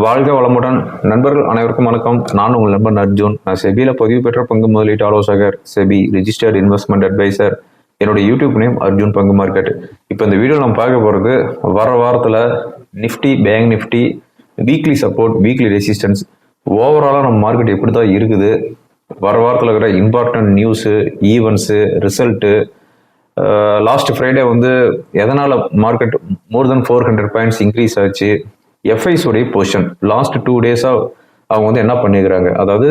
வாழ்க வளமுடன். நண்பர்கள் அனைவருக்கும் வணக்கம். நான் உங்கள் நண்பன் அர்ஜுன். நான் செபியில் பதிவு பெற்ற பங்கு முதலீட்டு ஆலோசகர் செபி ரிஜிஸ்டர்ட் இன்வெஸ்ட்மெண்ட் அட்வைசர் என்னோட யூடியூப் நேம் அர்ஜுன் பங்கு மார்க்கெட். இப்போ இந்த வீடியோ நம்ம பார்க்க போகிறது வர வாரத்தில் Nifty bank Nifty weekly support weekly resistance ஓவராலாக நம்ம மார்க்கெட் எப்படி தான் இருக்குது. வர வாரத்தில் இருக்கிற important news events result last Friday வந்து எதனால் market more than four hundred points increase ஆச்சு? எஃப்ஐஸ் உடைய பொசிஷன் லாஸ்ட் டூ டேஸாக அவங்க வந்து என்ன பண்ணிக்கிறாங்க அதாவது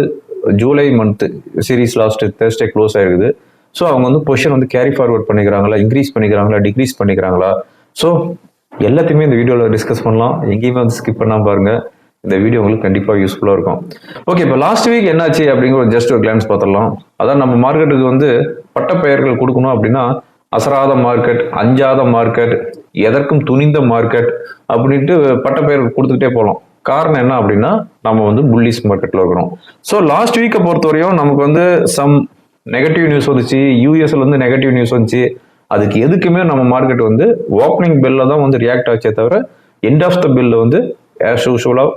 July month series last Thursday close ஆயிருக்குது. ஸோ அவங்க வந்து பொசிஷன் வந்து கேரி ஃபார்வர்ட் பண்ணிக்கிறாங்களா? இன்க்ரீஸ் பண்ணிக்கிறாங்களா? டிக்ரீஸ் பண்ணிக்கிறாங்களா? ஸோ எல்லாத்தையுமே இந்த வீடியோவில் டிஸ்கஸ் பண்ணலாம். எங்கேயுமே வந்து ஸ்கிப் பண்ணாம பாருங்கள் இந்த வீடியோ உங்களுக்கு கண்டிப்பாக யூஸ்ஃபுல்லாக இருக்கும். ஓகே இப்போ லாஸ்ட் வீக் என்னாச்சு அப்படிங்கிற ஜஸ்ட் ஒரு கிளான்ஸ் பார்த்துடலாம். அதான் நம்ம மார்க்கெட்டுக்கு வந்து பட்டப்பெயர்கள் கொடுக்கணும் அப்படின்னா அசராத மார்க்கெட் அஞ்சாத மார்க்கெட் எதற்கும் துணிந்த மார்க்கெட் அப்படின்ட்டு பட்டப்பெயர்கள் கொடுத்துக்கிட்டே போகலாம். காரணம் என்ன அப்படின்னா நம்ம வந்து புல்லிஸ் மார்க்கெட்டில் இருக்கிறோம். ஸோ லாஸ்ட் வீக்கை பொறுத்தவரையும் நமக்கு வந்து சம் நெகட்டிவ் நியூஸ் வந்துச்சு. யூஎஸ்ல வந்து நெகட்டிவ் நியூஸ் வந்துச்சு. அதுக்கு எதுக்குமே நம்ம மார்க்கெட் வந்து ஓப்பனிங் பெல்ல தான் வந்து ரியாக்ட் ஆச்சே தவிர எண்ட் ஆஃப் த பில்லு வந்து ஆஸ் யூஷுவலாக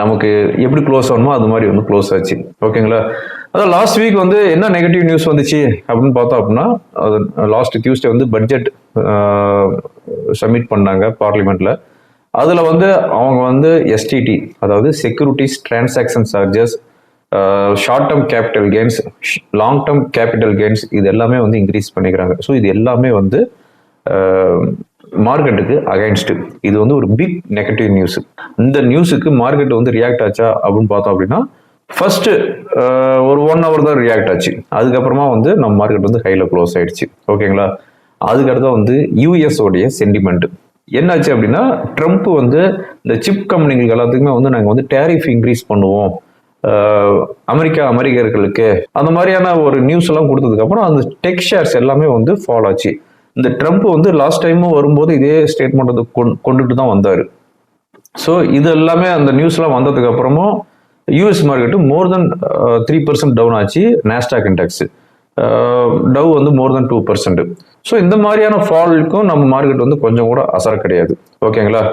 நமக்கு எப்படி க்ளோஸ் ஆகணுமோ அது மாதிரி வந்து க்ளோஸ் ஆச்சு. ஓகேங்களா அதான் லாஸ்ட் வீக் வந்து என்ன நெகட்டிவ் நியூஸ் வந்துச்சு அப்படின்னு பார்த்தோம் அப்படின்னா அது லாஸ்ட் டியூஸ்டே வந்து பட்ஜெட் சப்மிட் பண்ணாங்க பார்லிமெண்ட்டில் அதில் வந்து அவங்க வந்து எஸ்டிடி அதாவது securities transaction charges short term capital gains long term capital gains இது எல்லாமே வந்து இன்க்ரீஸ் பண்ணிக்கிறாங்க. ஸோ இது எல்லாமே வந்து மார்க்கெட்டுக்கு அகைன்ஸ்ட் இது வந்து ஒரு பிக் நெகட்டிவ் நியூஸ் இந்த நியூஸுக்கு மார்க்கெட் வந்து ரியாக்ட் ஆச்சா அப்படின்னு பார்த்தோம் அப்படின்னா ஃபர்ஸ்ட் ஒரு ஒன் ஹவர் தான் ரியாக்ட் ஆச்சு. அதுக்கப்புறமா வந்து நம்ம மார்க்கெட் வந்து ஹைல க்ளோஸ் ஆயிடுச்சு. ஓகேங்களா அதுக்கடுத்து வந்து யூஎஸ் சென்டிமெண்ட் என்னாச்சு அப்படின்னா ட்ரம்ப் வந்து இந்த சிப் கம்பெனிகளுக்கு எல்லாத்துக்குமே வந்து நாங்கள் வந்து டேரிஃப் இன்க்ரீஸ் பண்ணுவோம். அமெரிக்கா அமெரிக்கர்களுக்கு. அந்த மாதிரியான ஒரு நியூஸ் எல்லாம் கொடுத்ததுக்கப்புறம் அந்த டெக் ஷேர்ஸ் எல்லாமே வந்து ஃபாலோ ஆச்சு. இந்த ட்ரம்ப் வந்து லாஸ்ட் டைமும் வரும்போது இதே ஸ்டேட்மெண்ட் வந்து கொண்டுட்டு தான் வந்தார். ஸோ இது எல்லாமே அந்த நியூஸ்லாம் வந்ததுக்கு அப்புறமும் US market more than three percent down ஆச்சு நேஸ்டாக் இண்டெக்ஸ் டவ் வந்து more than two percent so இந்த மாதிரியான ஃபாலுக்கும் நம்ம மார்க்கெட் வந்து கொஞ்சம் கூட அசர கிடையாது. ஓகேங்களா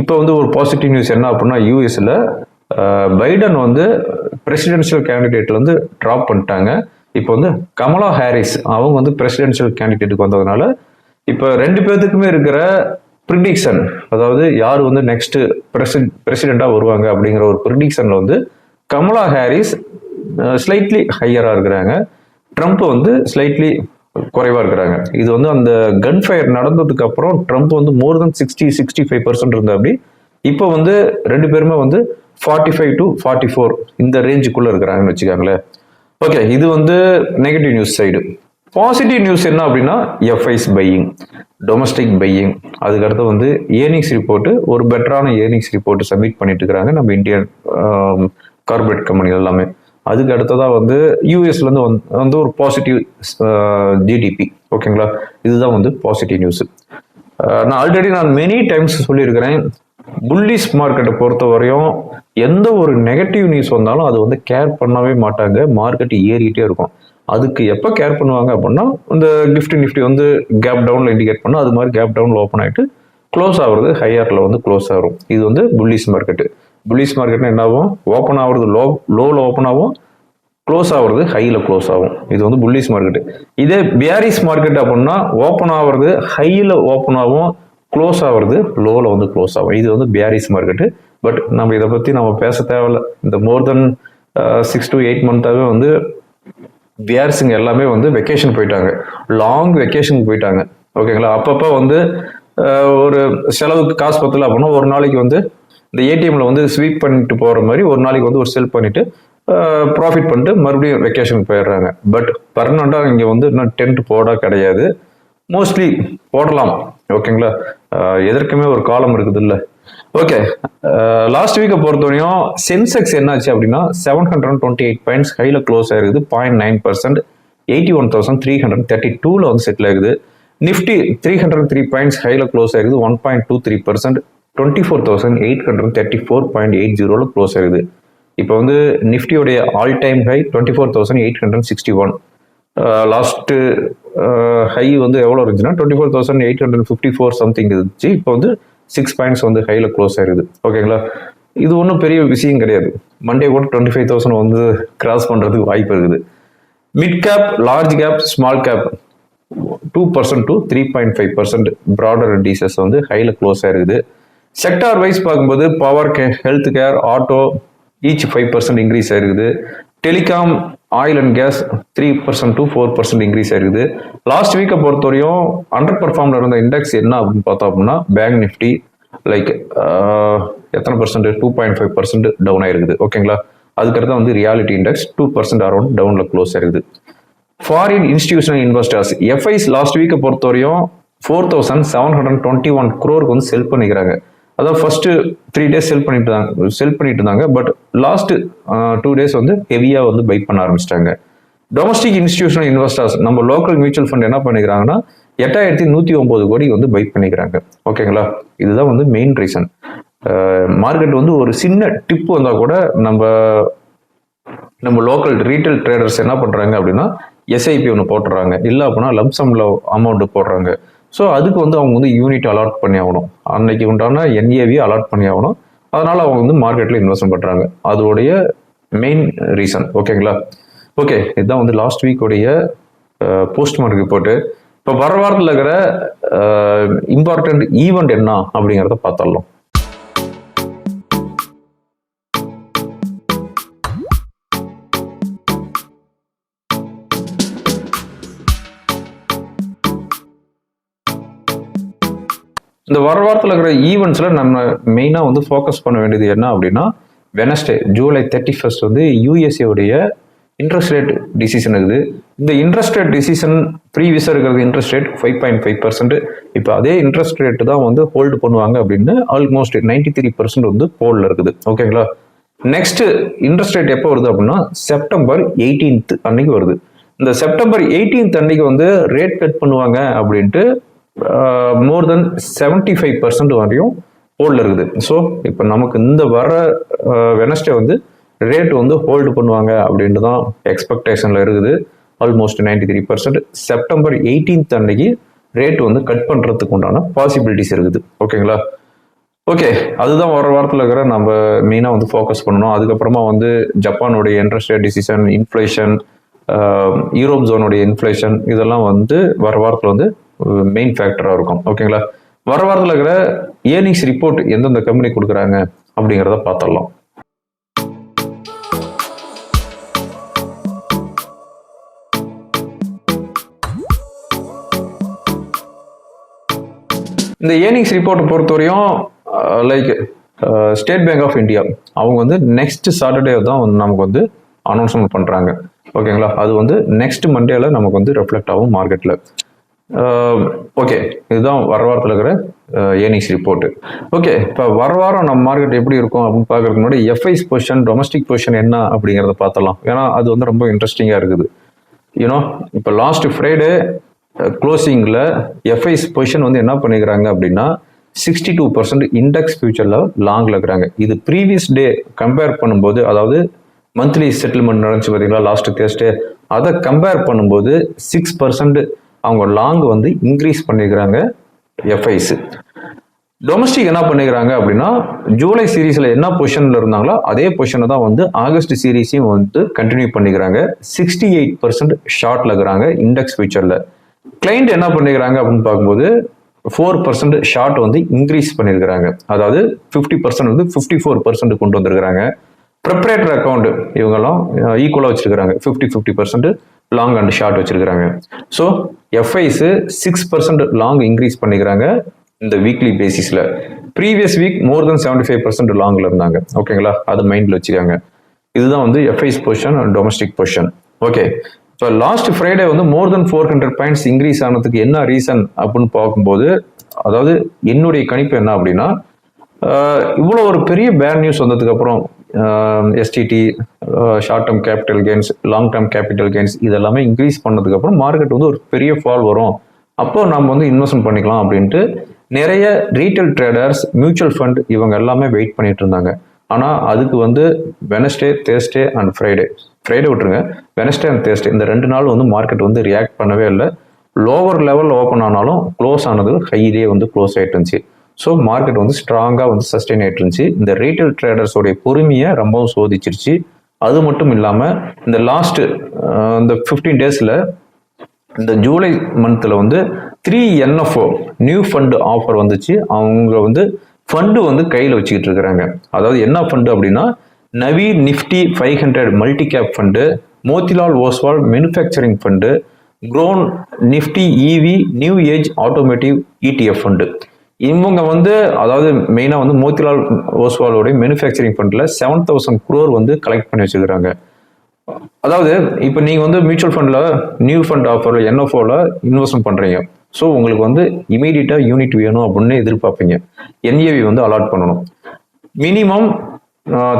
இப்போ வந்து ஒரு பாசிட்டிவ் நியூஸ் என்ன அப்படின்னா யூஎஸில் பைடன் uh, வந்து பிரசிடென்ஷியல் கேண்டிடேட்ல வந்து ட்ராப் பண்ணிட்டாங்க. இப்போ வந்து கமலா ஹாரிஸ் அவங்க வந்து பிரசிடென்ஷியல் கேண்டிடேட்டுக்கு வந்ததுனால இப்போ ரெண்டு பேர்த்துக்குமே இருக்கிற ப்ரிடிக்ஷன் அதாவது யார் வந்து நெக்ஸ்ட் பிரசிட் பிரசிடெண்ட்டாக வருவாங்க அப்படிங்கிற ஒரு ப்ரிடிக்ஷனில் வந்து கமலா ஹாரிஸ் ஸ்லைட்லி ஹையராக இருக்கிறாங்க. ட்ரம்ப் வந்து ஸ்லைட்லி குறைவாக இருக்கிறாங்க. இது வந்து அந்த கன் ஃபயர் நடந்ததுக்கு அப்புறம் ட்ரம்ப் வந்து more than sixty sixty five percent இருந்த அப்படி இப்போ வந்து ரெண்டு பேருமே வந்து forty five to forty four இந்த ரேஞ்சுக்குள்ளே இருக்கிறாங்கன்னு வச்சுக்காங்களேன். ஓகே இது வந்து negative news side positive news என்ன அப்படின்னா எஃப்ஐஸ் பையிங் டொமஸ்டிக் பையிங் அதுக்கடுத்து வந்து ஏர்னிங்ஸ் ரிப்போர்ட்டு ஒரு பெட்டரான ஏர்னிங்ஸ் ரிப்போர்ட் சப்மிட் பண்ணிட்டு இருக்கிறாங்க நம்ம இந்தியன் கார்பரேட் கம்பெனிகள் எல்லாமே. அதுக்கு அடுத்ததாக வந்து யூஎஸ்லேருந்து வந்து வந்து ஒரு பாசிட்டிவ் ஜிடிபி ஓகேங்களா இதுதான் வந்து பாசிட்டிவ் நியூஸ் நான் ஆல்ரெடி நான் மெனி டைம்ஸ் சொல்லியிருக்கிறேன். புல்லிஸ் மார்க்கெட்டை பொறுத்த வரையும் எந்த ஒரு நெகட்டிவ் நியூஸ் வந்தாலும் அது வந்து கேர் பண்ணவே மாட்டாங்க. மார்க்கெட் ஏறிக்கிட்டே இருக்கும். அதுக்கு எப்போ கேர் பண்ணுவாங்க அப்படின்னா இந்த கிஃப்டி நிஃப்டி வந்து கேப் டவுனில் இண்டிகேட் பண்ணால் அது மாதிரி கேப் டவுனில் ஓப்பன் ஆகிட்டு க்ளோஸ் ஆகிறது ஹையரில் வந்து க்ளோஸ் ஆகும் இது வந்து புல்லிஸ் மார்க்கெட்டு புல்லிஸ் மார்க்கெட்னா என்ன ஆகும் ஓப்பன் ஆகிறது லோ லோவில் ஓப்பன் ஆகும். க்ளோஸ் ஆகுறது ஹையில் க்ளோஸ் ஆகும். இது வந்து புல்லிஸ் மார்க்கெட்டு இதே பியாரிஸ் மார்க்கெட் அப்படின்னா ஓப்பன் ஆகுறது ஹையில் ஓப்பன் ஆகும். க்ளோஸ் ஆகிறது லோவில் வந்து க்ளோஸ் ஆகும். இது வந்து பியாரிஸ் மார்க்கெட்டு பட் நம்ம இதை பற்றி நம்ம பேச தேவையில்ல. இந்த more than six to eight மந்த்தாகவே வந்து பிஆர்ஸுங்க எல்லாமே வந்து வெக்கேஷன் போயிட்டாங்க. லாங் வெக்கேஷனுக்கு போயிட்டாங்க. ஓகேங்களா அப்பப்போ வந்து uh, ஒரு செலவுக்கு காசு பத்தல அப்படின்னா ஒரு நாளைக்கு வந்து இந்த ஏடிஎம்ல வந்து ஸ்வீப் பண்ணிட்டு போகிற மாதிரி ஒரு நாளைக்கு வந்து ஒரு செல் பண்ணிட்டு uh, ப்ராஃபிட் பண்ணிட்டு மறுபடியும் வெக்கேஷனுக்கு போயிடுறாங்க. பட் பர்மனண்டாக இங்கே வந்து இன்னும் டென்ட் போட கிடையாது. மோஸ்ட்லி போடலாம். ஓகேங்களா எதற்குமே ஒரு காலம் இருக்குது இல்லை ஓகே லாஸ்ட் வீக்கை பொறுத்தவரையும் சென்செக்ஸ் என்னாச்சு அப்படின்னா seven hundred twenty eight points ஹையில் க்ளோஸ் ஆயிருக்குது point nine percent eighty one thousand three hundred thirty டூவில் வந்து செட்டில் ஆகுது Nifty three hundred three points ஹையில் க்ளோஸ் ஆயிருக்குது. One point two three percent twenty four thousand eight hundred thirty four point eight ஜீரோவில் close ஆகுது இப்போ வந்து நிஃப்டியோடைய all time high twenty four thousand eight hundred sixty one last high வந்து எவ்வளோ இருந்துச்சுன்னா twenty four thousand eight hundred fifty four something இருந்துச்சு. இப்போ வந்து சிக்ஸ் பாயிண்ட்ஸ் வந்து ஹையில் க்ளோஸ் ஆயிருது. ஓகேங்களா இது ஒன்றும் பெரிய விஷயம் கிடையாது. மண்டே கூட டுவெண்ட்டி ஃபைவ் தௌசண்ட் வந்து கிராஸ் பண்ணுறதுக்கு வாய்ப்பு இருக்குது. Mid cap large cap small cap two percent to three point five percent broader indices வந்து ஹையில் க்ளோஸ் ஆயிருக்குது. செக்டார் வைஸ் பார்க்கும்போது power K health care auto each five percent increase ஆயிருக்குது. Telecom oil and gas three percent to four percent increase ஆயிருக்குது. Last வீக்கை பொறுத்தவரையும் under பர்ஃபார்ம்ல இருந்த இண்டெக்ஸ் என்ன அப்படின்னு பார்த்தோம் அப்படின்னா பேங்க் நிஃப்டி லைக் எத்தனை percent two point five percent down ஆயிருக்குது. ஓகேங்களா அதுக்கடுத்து வந்து reality index two percent around டவுனில் க்ளோஸ் ஆயிருக்குது. Foreign institutional investors FIIs last வீக்கை பொறுத்தவரையும் four thousand seven hundred twenty one க்ரோருக்கு வந்து செல் பண்ணிக்கிறாங்க. அதான் ஃபர்ஸ்ட் த்ரீ டேஸ் செல் பண்ணிட்டு இருந்தாங்க. செல் பண்ணிட்டு இருந்தாங்க. பட் லாஸ்ட் டூ டேஸ் வந்து ஹெவியாக வந்து பை பண்ண ஆரம்பிச்சிட்டாங்க. டொமஸ்டிக் இன்ஸ்டியூஷனல் இன்வெஸ்டர்ஸ் நம்ம லோக்கல் மியூச்சுவல் ஃபண்ட் என்ன பண்ணிக்கிறாங்கன்னா எட்டாயிரத்தி நூற்றி ஒம்பது கோடி வந்து பை பண்ணிக்கிறாங்க. ஓகேங்களா இதுதான் வந்து மெயின் ரீசன் மார்க்கெட் வந்து ஒரு சின்ன டிப் வந்தால் கூட நம்ம நம்ம லோக்கல் ரீட்டைல் ட்ரேடர்ஸ் என்ன பண்ணுறாங்க அப்படின்னா எஸ்ஐபி ஒன்று போட்டுறாங்க. இல்லை அப்படின்னா லம்சம்ல அமௌண்ட் போடுறாங்க. ஸோ அதுக்கு வந்து அவங்க வந்து யூனிட் அலாட் பண்ணி ஆகணும் அன்னைக்கு உண்டான என்ஏவி அலாட் பண்ணி ஆகணும் அதனால அவங்க வந்து மார்க்கெட்டில் இன்வெஸ்ட் பண்ணுறாங்க அதோடைய மெயின் ரீசன் ஓகேங்களா ஓகே இதுதான் வந்து லாஸ்ட் வீக்கோடைய போஸ்ட் மார்க் ரிப்போர்ட்டு இப்போ வர வாரத்தில் இருக்கிற இம்பார்ட்டன்ட் ஈவெண்ட் என்ன அப்படிங்கிறத பார்த்துடலாம். இந்த வர வாரத்தில் இருக்கிற ஈவெண்ட்ஸில் நம்ம மெயினாக வந்து ஃபோக்கஸ் பண்ண வேண்டியது என்ன அப்படின்னா வெனஸ்டே ஜூலை தேர்ட்டி ஃபர்ஸ்ட் வந்து யூஎஸ்ஏவுடைய இன்ட்ரெஸ்ட் ரேட் டிசிஷன் இருக்குது. இந்த இன்ட்ரெஸ்ட் ரேட் டிசிஷன் ப்ரீவியஸாக இருக்கிறது interest rate five point five percent இப்போ அதே இன்ட்ரெஸ்ட் ரேட்டு தான் வந்து ஹோல்டு பண்ணுவாங்க அப்படின்னு ஆல்மோஸ்ட் நைன்டி த்ரீ பர்சன்ட் வந்து போலில் இருக்குது. ஓகேங்களா நெக்ஸ்ட் இன்ட்ரெஸ்ட் ரேட் எப்போ வருது அப்படின்னா செப்டம்பர் எயிட்டீன்த் அன்னைக்கு வருது. இந்த செப்டம்பர் எயிட்டீன்த் அன்னைக்கு வந்து ரேட் கட் பண்ணுவாங்க அப்படின்ட்டு more than seventy five percent வரையும் ஹோல்டில் இருக்குது. ஸோ இப்போ நமக்கு இந்த வர வெனஸ்டே வந்து ரேட் வந்து ஹோல்டு பண்ணுவாங்க அப்படின்ட்டு தான் எக்ஸ்பெக்டேஷனில் இருக்குது. Almost ninety three percent September eighteenth அன்னைக்கு ரேட் வந்து கட் பண்ணுறதுக்கு உண்டான பாசிபிலிட்டிஸ் இருக்குது. ஓகேங்களா ஓகே அதுதான் வர வாரத்தில் இருக்கிற நம்ம மெயினாக வந்து ஃபோக்கஸ் பண்ணணும். அதுக்கப்புறமா வந்து ஜப்பானுடைய interest rate decision inflation Europe ஜோனுடைய inflation இதெல்லாம் வந்து வர வாரத்தில் வந்து மெயின் ஃபேக்டராக இருக்கும். ஓகேங்களா வர வாரத்தில் இருக்கிற ஏர்னிங்ஸ் ரிப்போர்ட் எந்தெந்த கம்பெனி கொடுக்குறாங்க அப்படிங்கிறத பார்த்துடலாம். இந்த ஏர்னிங்ஸ் ரிப்போர்ட்டை பொறுத்தவரையும் like State Bank of India அவங்க வந்து நெக்ஸ்ட் சாட்டர்டே தான் வந்து நமக்கு வந்து அனௌன்ஸ்மெண்ட் பண்ணுறாங்க ஓகேங்களா அது வந்து நெக்ஸ்ட் மண்டேல நமக்கு வந்து ரெஃப்ளெக்ட் ஆகும் மார்க்கெட்டில் ஓகே இதுதான் வர வாரத்தில் இருக்கிற ஏர்னிங்ஸ் ரிப்போர்ட்டு ஓகே இப்போ வர வாரம் நம்ம மார்க்கெட் எப்படி இருக்கும் அப்படின்னு பார்க்கறதுக்கு முன்னாடி எஃப்ஐஸ் பொசிஷன் டொமஸ்டிக் பொசிஷன் என்ன அப்படிங்கிறத பார்த்தலாம். ஏன்னா அது வந்து ரொம்ப இன்ட்ரெஸ்டிங்காக இருக்குது. யூனோ இப்போ லாஸ்ட் ஃப்ரைடே க்ளோசிங்கில் எஃப்ஐஸ் பொசிஷன் வந்து என்ன பண்ணிக்கிறாங்க அப்படின்னா சிக்ஸ்டி டூ பர்சன்ட் இண்டெக்ஸ் ஃபியூச்சரில் லாங்கில் இருக்கிறாங்க. இது ப்ரீவியஸ் டே கம்பேர் பண்ணும்போது அதாவது மந்த்லி செட்டில்மெண்ட் நடந்துச்சு பார்த்தீங்களா லாஸ்ட் தேர்ஸ்டே அதை கம்பேர் பண்ணும்போது சிக்ஸ் பர்சன்ட் அவங்க லாங் வந்து இன்க்ரீஸ் பண்ணியிருக்கிறாங்க எஃப்ஐஸ் டொமஸ்டிக் என்ன பண்ணிக்கிறாங்க அப்படின்னா ஜூலை சீரீஸில் என்ன பொசிஷனில் இருந்தாங்களோ அதே பொசிஷனை தான் வந்து ஆகஸ்ட் சீரீஸையும் வந்து கண்டினியூ பண்ணிக்கிறாங்க. சிக்ஸ்டி எயிட் பர்சன்ட் ஷார்ட்டில் இருக்கிறாங்க இண்டெக்ஸ் ஃபியூச்சரில் கிளைண்ட் என்ன பண்ணிக்கிறாங்க அப்படின்னு பார்க்கும்போது ஃபோர் பர்சன்ட் ஷார்ட் வந்து இன்க்ரீஸ் பண்ணியிருக்கிறாங்க அதாவது ஃபிஃப்டி பர்சன்ட் வந்து ஃபிஃப்டி ஃபோர் பர்சன்ட் கொண்டு வந்திருக்கிறாங்க. ப்ரிப்ரேட்டர் அக்கௌண்ட் இவங்கெல்லாம் ஈக்குவலாக வச்சிருக்கிறாங்க. Fifty fifty percent long and short வச்சிருக்கிறாங்க. So FIIs six percent long increase பண்ணிக்கிறாங்க இந்த வீக்லி பேசிஸில் previous week more than seventy five percent லாங்கில் இருந்தாங்க. ஓகேங்களா அது மைண்டில் வச்சுக்காங்க இதுதான் வந்து FIIs position domestic position okay so last Friday வந்து more than four hundred points increase ஆனதுக்கு என்ன ரீசன் அப்படின்னு பார்க்கும்போது அதாவது என்னுடைய கணிப்பு என்ன அப்படின்னா இவ்வளோ ஒரு பெரிய பேட் நியூஸ் வந்ததுக்கு அப்புறம் STD short term capital gains long term capital gains இதெல்லாமே இன்க்ரீஸ் பண்ணதுக்கப்புறம் மார்க்கெட் வந்து ஒரு பெரிய ஃபால் வரும். அப்போ நம்ம வந்து இன்வெஸ்ட்மெண்ட் பண்ணிக்கலாம் அப்படின்ட்டு நிறைய ரீட்டைல் ட்ரேடர்ஸ் மியூச்சுவல் ஃபண்ட் இவங்க எல்லாமே வெயிட் பண்ணிட்டு இருந்தாங்க. ஆனால் அதுக்கு வந்து Wednesday Thursday and Friday Friday விட்டுருங்க. வெனஸ்டே அண்ட் தேர்ஸ்டே இந்த ரெண்டு நாள் வந்து மார்க்கெட் வந்து ரியாக்ட் பண்ணவே இல்லை. லோவர் லெவல் ஓப்பன் ஆனாலும் க்ளோஸ் ஆனது ஹையிலே வந்து க்ளோஸ் ஆகிட்டு இருந்துச்சு. ஸோ மார்க்கெட் வந்து ஸ்ட்ராங்காக வந்து சஸ்டெயின் ஆகிட்டு இருந்துச்சு இந்த ரீட்டைல் ட்ரேடர்ஸோடைய பொறுமையை ரொம்பவும் சோதிச்சிருச்சு. அது மட்டும் இல்லாமல் இந்த லாஸ்ட் இந்த ஃபிஃப்டீன் டேஸில் இந்த ஜூலை மந்த்தில் வந்து three NFO new fund offer வந்துச்சு. அவங்க வந்து ஃபண்டு வந்து கையில் வச்சுக்கிட்டு இருக்கிறாங்க. அதாவது என்ன ஃபண்டு அப்படின்னா Navi Nifty five hundred multi cap fund Motilal Oswal manufacturing fund Groww Nifty EV new age automotive ETF fund இவங்க வந்து அதாவது மெயினாக வந்து மோத்திலால் ஓஸ்வாலோடைய மேனுஃபேக்சரிங் ஃபண்டில் செவன் தௌசண்ட் குரோர் வந்து கலெக்ட் பண்ணி வச்சுக்கிறாங்க அதாவது இப்போ நீங்கள் வந்து மியூச்சுவல் ஃபண்டில் நியூ ஃபண்ட் ஆஃபரில் என்எஃப்ஓவில் இன்வெஸ்ட்மெண்ட் பண்ணுறீங்க ஸோ உங்களுக்கு வந்து இமீடியட்டாக யூனிட் வேணும் அப்படின்னு எதிர்பார்ப்பீங்க. என்ஏவி வந்து அலாட் பண்ணணும். Minimum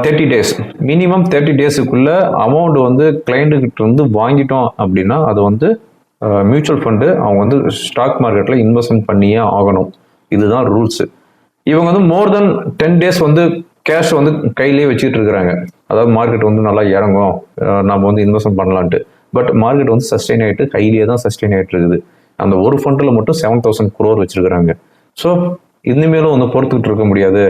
thirty days minimum thirty டேஸுக்குள்ள amount வந்து கிளைண்ட்டுக்கிட்ட இருந்து வாங்கிட்டோம் அப்படின்னா அது வந்து மியூச்சுவல் ஃபண்டு அவங்க வந்து ஸ்டாக் மார்க்கெட்டில் இன்வெஸ்ட்மெண்ட் பண்ணியே ஆகணும். இதுதான் ரூல்ஸு இவங்க வந்து மோர் தென் டென் டேஸ் வந்து கேஷ் வந்து கையிலேயே வச்சுட்டு இருக்கிறாங்க. அதாவது மார்க்கெட் வந்து நல்லா இறங்கும். நம்ம வந்து இன்வெஸ்ட்மெண்ட் பண்ணலான்ட்டு. பட் மார்க்கெட் வந்து சஸ்டெயின் ஆகிட்டு கையிலேயே தான் சஸ்டெயின் ஆகிட்டு இருக்குது. அந்த ஒரு ஃபண்டில் மட்டும் செவன் தௌசண்ட் குரோர் வச்சிருக்கிறாங்க. ஸோ இனிமேலும் வந்து பொறுத்துக்கிட்டு இருக்க முடியாது.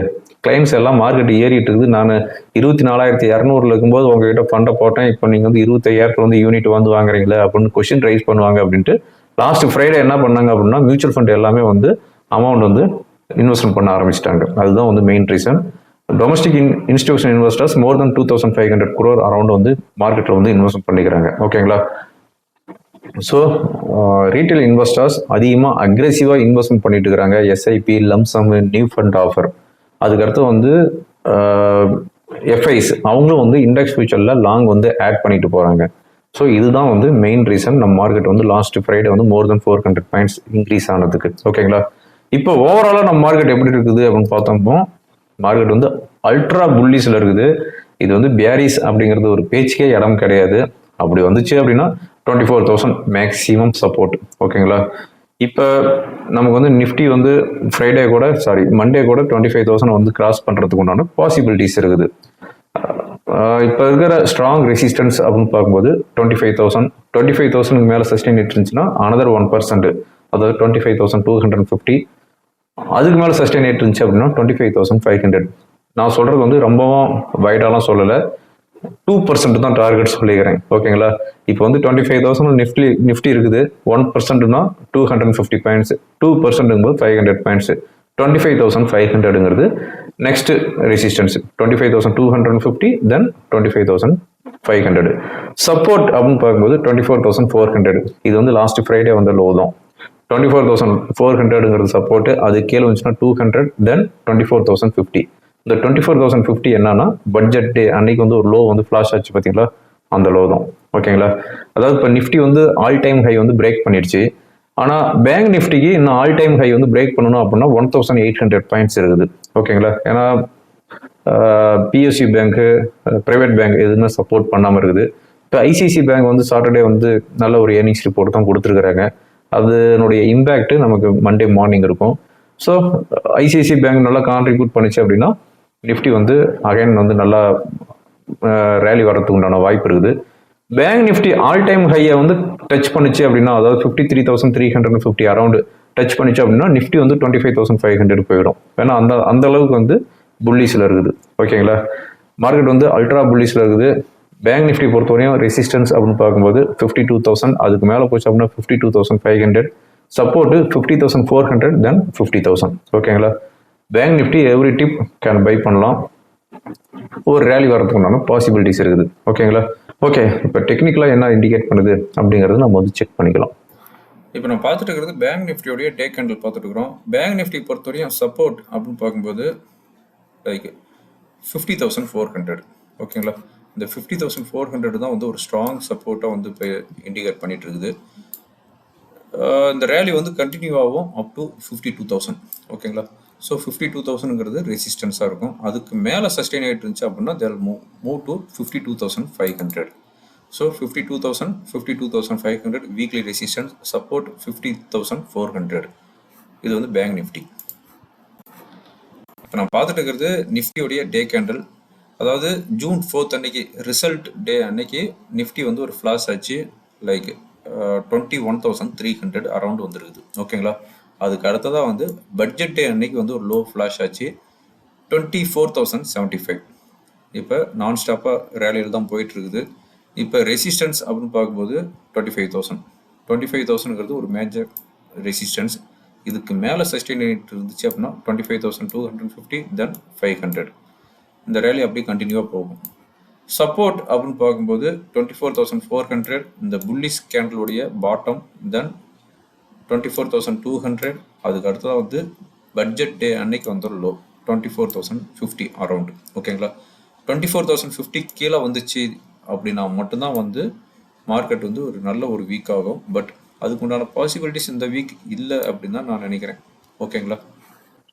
கிளைம்ஸ் எல்லாம் மார்க்கெட் ஏறிட்டு இருக்குது. நான் இருபத்தி நாலாயிரத்தி இரநூறுல இருக்கும்போது உங்ககிட்ட ஃபண்டை போட்டேன். இப்போ நீங்கள் வந்து இருபத்தையாயிரத்துல வந்து யூனிட் வந்து வாங்குறீங்களே அப்படின்னு கொஷின் ரைஸ் பண்ணுவாங்க அப்படின்ட்டு லாஸ்ட் ஃப்ரைடே என்ன பண்ணாங்க அப்படின்னா மியூச்சுவல் ஃபண்ட் எல்லாமே வந்து அமௌண்ட் வந்து இன்வெஸ்ட்மெண்ட் பண்ண ஆரம்பிச்சிட்டாங்க. அதுதான் வந்து main reason domestic in institution investors more than two thousand five hundred crore around வந்து மார்க்கெட்டில் வந்து இன்வெஸ்ட்மெண்ட் பண்ணிக்கிறாங்க. ஓகேங்களா ஸோ ரீட்டைல் இன்வெஸ்டர்ஸ் அதிகமாக அக்ரெசிவாக இன்வெஸ்ட்மெண்ட் பண்ணிட்டு இருக்கிறாங்க. SIP lumpsum new fund offer அதுக்கடுத்து வந்து uh, எஃப்ஐஸ் அவங்களும் வந்து இண்டெக்ஸ் ஃபியூச்சரில் லாங் வந்து ஆட் பண்ணிட்டு போகிறாங்க ஸோ இதுதான் வந்து மெயின் ரீசன் நம்ம மார்க்கெட் வந்து லாஸ்ட் ஃப்ரைடே வந்து more than four hundred points increase ஆனதுக்கு. ஓகேங்களா இப்போ ஓவராலாக நம்ம மார்க்கெட் எப்படி இருக்குது அப்படின்னு பார்த்தோம்னா மார்க்கெட் வந்து அல்ட்ரா புல்லிஸில் இருக்குது. இது வந்து பியாரிஸ் அப்படிங்கிறது ஒரு பேச்சுக்கே இடம் கிடையாது. அப்படி வந்துச்சு அப்படின்னா twenty four thousand maximum support ஓகேங்களா இப்போ நமக்கு வந்து நிஃப்டி வந்து ஃப்ரைடே கூட சாரி மண்டே கூட டுவெண்ட்டி ஃபைவ் தௌசண்ட் வந்து கிராஸ் பண்ணுறதுக்கு உண்டான பாசிபிலிட்டிஸ் இருக்குது. இப்போ இருக்கிற ஸ்ட்ராங் ரெசிஸ்டன்ஸ் அப்படின்னு பார்க்கும்போது twenty five thousand twenty five தௌசண்ட்க்கு மேலே சஸ்டெயின் இருந்துச்சுன்னா அனதர் ஒன் பர்சன்ட் அதாவது twenty five thousand two hundred fifty அதுக்கு மேலே சஸ்டெயின் இருந்துச்சு அப்படின்னா twenty five thousand five hundred நான் சொல்கிறது வந்து ரொம்பவும் வைடாலாம் சொல்லலை. டூ பர்சன்ட் தான் டார்கெட் சொல்லிக்கிறேன் ஓகேங்களா? இப்போ வந்து twenty five thousand Nifty Nifty இருக்குது. One பர்சன்ட்னா two hundred fifty points two பர்சன்ட்டுங்கும்போது five hundred points twenty five thousand five ஹண்ட்ரடுங்கிறது next resistance twenty five thousand two hundred fifty then twenty five thousand five hundred support அப்படின்னு பார்க்கும்போது twenty four thousand four hundred இது வந்து last Friday வந்து low தான். Twenty four thousand four ஹண்ட்ரடுங்கிறது support அது கீழே வந்துச்சுன்னா two hundred then twenty four thousand fifty இந்த டுவெண்ட்டி ஃபோர் தௌசண்ட் ஃபிஃப்டி என்னன்னா பட்ஜெட் டே அன்னைக்கு வந்து ஒரு லோ வந்து ஃப்ளாஷ் ஆச்சு பார்த்தீங்களா அந்த லோ தான். ஓகேங்களா? அதாவது இப்போ நிஃப்டி வந்து ஆல் டைம் ஹை வந்து பிரேக் பண்ணிடுச்சு. ஆனால் பேங்க் நிஃப்டிக்கு இன்னும் ஆல் டைம் ஹை வந்து பிரேக் பண்ணணும் அப்படின்னா one thousand eight hundred points இருக்குது. ஓகேங்களா? ஏன்னா பிஎஸ்சி பேங்க்கு ப்ரைவேட் பேங்க் எதுவுமே சப்போர்ட் பண்ணாமல் இருக்குது. இப்போ ஐசிசி பேங்க் வந்து சாட்டர்டே வந்து நல்ல ஒரு ஏர்னிங்ஸ் ரிப்போர்ட் தான் கொடுத்துருக்குறாங்க. அதனுடைய இம்பேக்ட்டு நமக்கு மண்டே மார்னிங் இருக்கும். ஸோ ஐசிஐசி பேங்க் நல்லா கான்ட்ரிபியூட் பண்ணிச்சு அப்படின்னா நிஃப்டி வந்து அகைன் வந்து நல்லா ரேலி வரதுக்கு உண்டான வாய்ப்பு இருக்குது. பேங்க் நிஃப்டி ஆல் டைம் ஹையை வந்து டச் பண்ணிச்சு அப்படின்னா அதாவது fifty three thousand three hundred fifty around touch பண்ணிச்சு அப்படின்னா நிஃப்டி வந்து twenty five thousand five hundred போயிடும். ஏன்னா அந்த அந்த அளவுக்கு வந்து புல்லிஸில் இருக்குது. ஓகேங்களா மார்க்கெட் வந்து அல்ட்ரா புல்லிஸில் இருக்குது. பேங்க் நிஃப்டி பொறுத்தவரையும் ரெசிஸ்டன்ஸ் அப்படின்னு பார்க்கும்போது ஃபிஃப்டி டூ தௌசண்ட் அதுக்கு மேலே போச்சு அப்படின்னா fifty two thousand five hundred support fifty thousand four hundred then fifty thousand ஓகேங்களா bank Nifty every dip can buy பண்ணலாம். ஒரு ரேலி வரதுக்கு உண்டான பாசிபிலிட்டிஸ் இருக்குது. ஓகேங்களா ஓகே இப்போ டெக்னிக்கலாக என்ன இண்டிகேட் பண்ணுது அப்படிங்கிறது நம்ம வந்து செக் பண்ணிக்கலாம். இப்போ நம்ம பார்த்துட்டு இருக்கிறது பேங்க் நிஃப்டியோடைய டேக் ஹேண்டில் பார்த்துட்டு இருக்கிறோம். பேங்க் நிஃப்டி பொறுத்தவரையும் சப்போர்ட் அப்படின்னு பார்க்கும்போது like fifty thousand four hundred ஓகேங்களா இந்த ஃபிஃப்டி தௌசண்ட் ஃபோர் ஹண்ட்ரட் தான் வந்து ஒரு ஸ்ட்ராங் சப்போர்ட்டாக வந்து இப்போ இண்டிகேட் பண்ணிட்டு இருக்குது இந்த ரேலி வந்து கண்டினியூ ஆகும் up to fifty two thousand ஓகேங்களா ஸோ ஃபிஃப்டி டூ தௌசண்ட்ங்கிறது ரெசிஸ்டன்ஸாக இருக்கும். அதுக்கு மேலே சஸ்டெயின் ஆகிட்டு இருந்துச்சு அப்படின்னா there move move to fifty two thousand five hundred so fifty two thousand fifty two thousand five hundred weekly resistance support fifty thousand four hundred இது வந்து பேங்க் நிஃப்டி இப்போ நான் பார்த்துட்டு இருக்கிறது நிஃப்டியோடைய டே கேண்டல் அதாவது ஜூன் ஃபோர்த் அன்னைக்கு result day அன்னைக்கு நிஃப்டி வந்து ஒரு ஃப்ளாஷ் ஆச்சு. Like twenty one thousand three hundred around வந்துருக்குது. ஓகேங்களா அதுக்கு அடுத்ததாக வந்து பட்ஜெட் டே அன்னைக்கு வந்து ஒரு லோ ஃப்ளாஷ் ஆச்சு. Twenty four thousand seventy five இப்போ நான் ஸ்டாப்பாக ரேலியில் தான் போயிட்டுருக்குது. இப்போ ரெசிஸ்டன்ஸ் அப்படின்னு பார்க்கும்போது twenty five thousand twenty five தௌசண்ட்ங்கிறது ஒரு மேஜர் ரெசிஸ்டன்ஸ் இதுக்கு மேலே சஸ்டெயின் இருந்துச்சு அப்படின்னா twenty five thousand two hundred fifty then five hundred இந்த ரேலி அப்படியே கண்டினியூவாக போகும். சப்போர்ட் அப்படின்னு பார்க்கும்போது twenty four thousand four hundred இந்த bullish கேண்டலுடைய bottom then twenty four thousand two hundred அதுக்கு அடுத்ததாக வந்து பட்ஜெட் டே அன்னைக்கு வந்துடும் low twenty four thousand fifty around ஓகேங்களா டுவெண்ட்டி ஃபோர் தௌசண்ட் ஃபிஃப்டி கீழே வந்துச்சு அப்படின்னா மட்டும்தான் வந்து மார்க்கெட் வந்து ஒரு நல்ல ஒரு வீக் ஆகும். பட் அதுக்குண்டான பாசிபிலிட்டிஸ் இந்த வீக் இல்லை அப்படின்னு தான் நான் நினைக்கிறேன். ஓகேங்களா